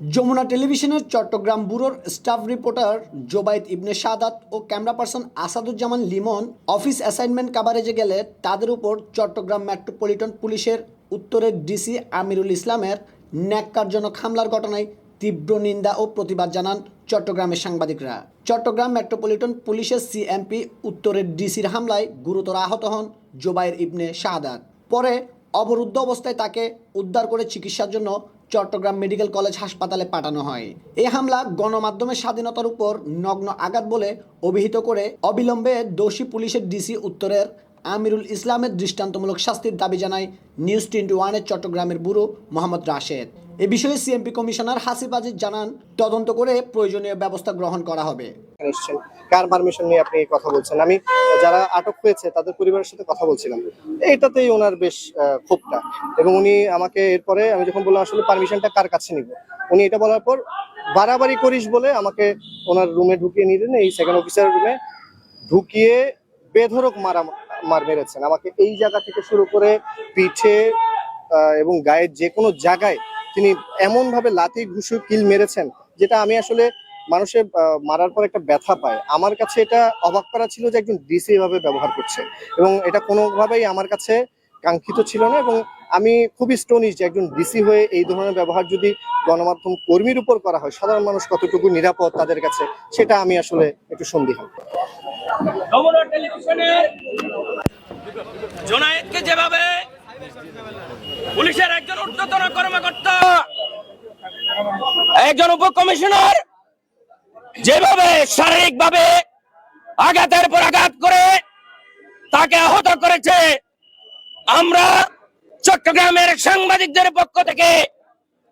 যমুনা টেলিভিশনের চট্টগ্রাম ব্যুরোর staff reporter Zobaid Ibne Sadat ও camera person Asaduzzaman Limon office assignment কাভারেজে গেলে তাদের উপর চট্টগ্রাম মেট্রোপলিটন পুলিশের উত্তরের ডিসি আমিরুল ইসলামের ন্যাক্কারজনক হামলার ঘটনায় তীব্র নিন্দা ও প্রতিবাদ জানান চট্টগ্রামের সাংবাদিকরা। চট্টগ্রাম মেট্রোপলিটন পুলিশের সিএমপি উত্তরের ডিসির হামলায় গুরুতর আহত হন জোবাইর ইবনে শাহাদাত পরে অবরুদ্ধ অবস্থায় তাকে উদ্ধার করে চিকিৎসার জন্য চট্টগ্রাম মেডিকেল কলেজ হাসপাতালে পাঠানো হয়। এই হামলা গণমাধ্যমের স্বাধীনতার উপর নগ্ন আঘাত বলে অভিহিত করে অবিলম্বে দোষী পুলিশের ডিসি উত্তরের আমিরুল ইসলামের দৃষ্টান্তমূলক শাস্তির দাবি জানায় নিউজ টোয়েন্টি ওয়ানের চট্টগ্রামের ব্যুরো মোহাম্মদ রাশেদ। এ বিষয়ে সিএমপি কমিশনার হাসিব আজিজ জানান, তদন্ত করে প্রয়োজনীয় ব্যবস্থা গ্রহণ করা হবে। কার পারমিশন নিয়ে আপনি কথা বলছেন? আমি যারা আটক হয়েছে, তাদের পরিবারের সাথে কথা বলছিলাম। এইটাতেই ওনার বেশ ক্ষোভটা। এবং উনি আমাকে এরপরে, আমি যখন বললাম, আসলে পারমিশনটা কার কাছে নিব? উনি এটা বলার পর, বাড়াবাড়ি করিস বলে আমাকে ওনার রুমে ঢুকিয়ে নিলেন এই সেকেন্ড অফিসার রুমে ঢুকিয়ে বেধরক মারা, মার মেরেছেন। আমাকে এই জায়গা থেকে শুরু করে পিঠে এবং গায়ের যে কোনো জায়গায় তিনি এমন ভাবে লাথি, ঘুষু, কিল মেরেছেন, যেটা আমি আসলে মানুষের মারার পর একটা ব্যথা পায়। আমার কাছে এটা অবাক করা ছিল যে একজন ডিসি এভাবে ব্যবহার করছে। এবং এটা কোনোভাবেই আমার কাছে কাঙ্ক্ষিত ছিল না এবং আমি খুবই স্টোনিশ যে একজন ডিসি হয়ে এই ধরনের ব্যবহার যদি গণমাধ্যম কর্মীর উপর করা হয়, সাধারণ মানুষ কতটুকু নিরাপদ তাদের কাছে, সেটা আমি আসলে একটু সন্দিহান। যমুনা যেভাবে পুলিশের একজন ঊর্ধ্বতন কর্মকর্তা একজন উপকমিশনার যেভাবে শারীরিকভাবে আঘাতের পর আঘাত করে তাকে আহত করেছে, আমরা চট্টগ্রামের সাংবাদিকদের পক্ষ থেকে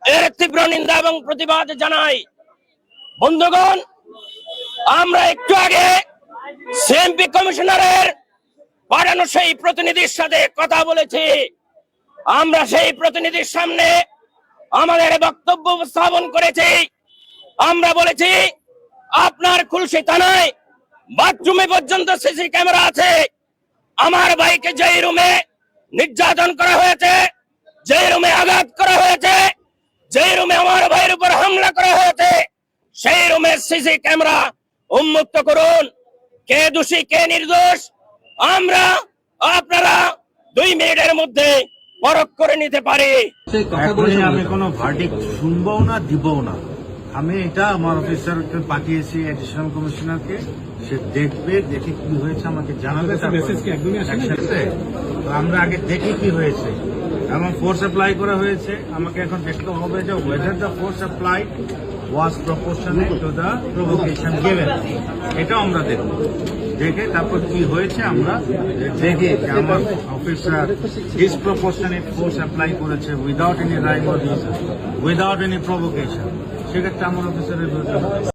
এর তীব্র নিন্দা এবং প্রতিবাদ জানাই। বন্ধুগণ, আমরা একটু আগে সিএমপি কমিশনারের পাঠানো সেই প্রতিনিধির সাথে কথা বলেছি। আমরা সেই প্রতিনিধির সামনে আমাদের বক্তব্য উপস্থাপন করেছি। আমরা বলেছি, আপনার খুলশি থানায় বাথরুমে পর্যন্ত সিসি ক্যামেরা আছে। আমার ভাইকে যেই রুমে নির্যাতন করা হয়েছে, যেই রুমে আঘাত করা হয়েছে, যেই রুমে আমার ভাইয়ের উপর হামলা করা হয়েছে, সেই রুমে সিসি ক্যামেরা উন্মুক্ত করুন। কে দোষী, কে নির্দোষ, আমরা আপনারা দুই মিনিটের মধ্যে পরখ করে নিতে পারি। আমি কোনো ভার্ডিক শুনব না দিবও না। আমি এটা আমার অফিসারকে পাঠিয়েছি এডিশনাল কমিশনারকে সে দেখবে দেখে কি হয়েছে আমাকে জানাবে তো আমরা আগে দেখি কি হয়েছে। এবং ফোর্স অ্যাপ্লাই করা হয়েছে। আমাকে এখন দেখতে হবে যে whether the force apply was proportionate to the provocation given এটাও আমরা দেখব। দেখে তারপর কি হয়েছে আমরা দেখে আমার অফিসার ডিসপ্রপোর্শনেট ফোর্স অ্যাপ্লাই করেছে without any rhyme or without any provocation সেক্ষেত্রে আমার অফিসারের বিরুদ্ধে